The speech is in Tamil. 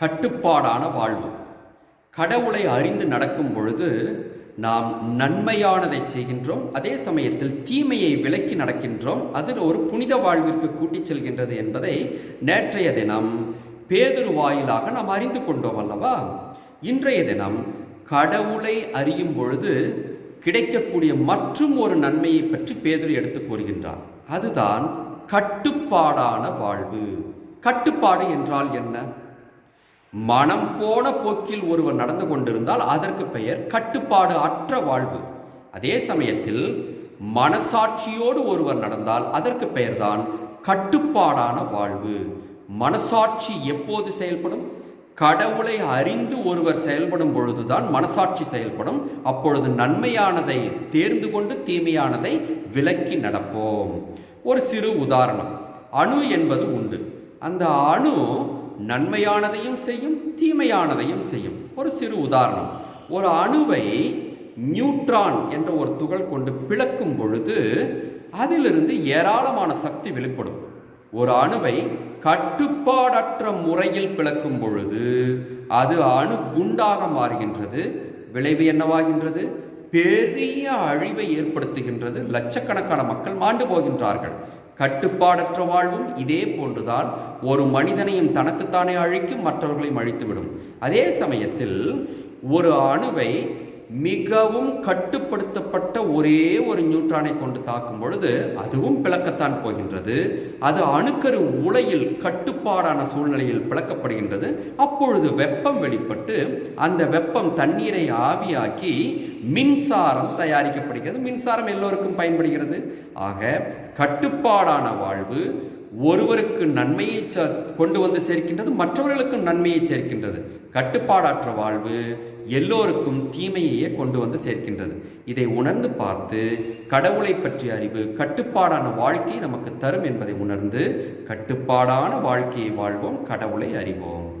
கட்டுப்பாடான வாழ்வு. கடவுளை அறிந்து நடக்கும் பொழுது நாம் நன்மையானதை செய்கின்றோம் அதே சமயத்தில் தீமையை விலக்கி நடக்கின்றோம் அது ஒரு புனித வாழ்விற்கு கூட்டிச் செல்கின்றது என்பதை நேற்றைய தினம் பேதுரு வாயிலாக நாம் அறிந்து கொண்டோம் அல்லவா? இன்றைய தினம் கடவுளை அறியும் பொழுது கிடைக்கக்கூடிய மற்றும் ஒரு நன்மையை பற்றி பேதுரு எடுத்து கூறுகின்றார். அதுதான் கட்டுப்பாடான வாழ்வு. கட்டுப்பாடு என்றால் என்ன? மனம் போன போக்கில் ஒருவர் நடந்து கொண்டிருந்தால் அதற்கு பெயர் கட்டுப்பாடு அற்ற வாழ்வு. அதே சமயத்தில் மனசாட்சியோடு ஒருவர் நடந்தால் அதற்கு பெயர்தான் கட்டுப்பாடான வாழ்வு. மனசாட்சி எப்போது செயல்படும்? கடவுளை அறிந்து ஒருவர் செயல்படும் பொழுதுதான் மனசாட்சி செயல்படும். அப்பொழுது நன்மையானதை தேர்ந்து கொண்டு தீமையானதை விலக்கி நடப்போம். ஒரு சிறு உதாரணம். அணு என்பது உண்டு. அந்த அணு நன்மையானதையும் செய்யும் தீமையானதையும் செய்யும். ஒரு சிறு உதாரணம். ஒரு அணுவை நியூட்ரான் என்ற ஒரு துகள் கொண்டு பிளக்கும் பொழுது அதிலிருந்து ஏராளமான சக்தி வெளிப்படும். ஒரு அணுவை கட்டுப்பாடற்ற முறையில் பிளக்கும் பொழுது அது அணு குண்டாக மாறுகின்றது விளைவு என்னவாகின்றது? பெரிய அழிவை ஏற்படுத்துகின்றது. லட்சக்கணக்கான மக்கள் மாண்டு போகின்றார்கள். கட்டுப்பாடற்ற வாழ்வும் இதே போன்றுதான் ஒரு மனிதனையும் தனக்குத்தானே அழிக்கும் மற்றவர்களையும் அழித்துவிடும். அதே சமயத்தில் ஒரு அணுவை மிகவும் கட்டுப்படுத்தப்பட்ட ஒரே ஒரு நியூட்ரானை கொண்டு தாக்கும் பொழுது அதுவும் பிளக்கத்தான் போகின்றது. அது அணுக்கரு உலையில் கட்டுப்பாடான சூழ்நிலையில் பிளக்கப்படுகின்றது. அப்பொழுது வெப்பம் வெளிப்பட்டு அந்த வெப்பம் தண்ணீரை ஆவியாக்கி மின்சாரம் தயாரிக்கப்படுகிறது. மின்சாரம் எல்லோருக்கும் பயன்படுகிறது. ஆக கட்டுப்பாடான வாழ்வு ஒருவருக்கு நன்மையை கொண்டு வந்து சேர்க்கின்றது மற்றவர்களுக்கும் நன்மையை சேர்க்கின்றது. கட்டுப்பாடற்ற வாழ்வு எல்லோருக்கும் தீமையையே கொண்டு வந்து சேர்க்கின்றது. இதை உணர்ந்து பார்த்து கடவுளை பற்றிய அறிவு கட்டுப்பாடான வாழ்க்கை நமக்கு தரும் என்பதை உணர்ந்து கட்டுப்பாடான வாழ்க்கையை வாழ்வோம் கடவுளை அறிவோம்.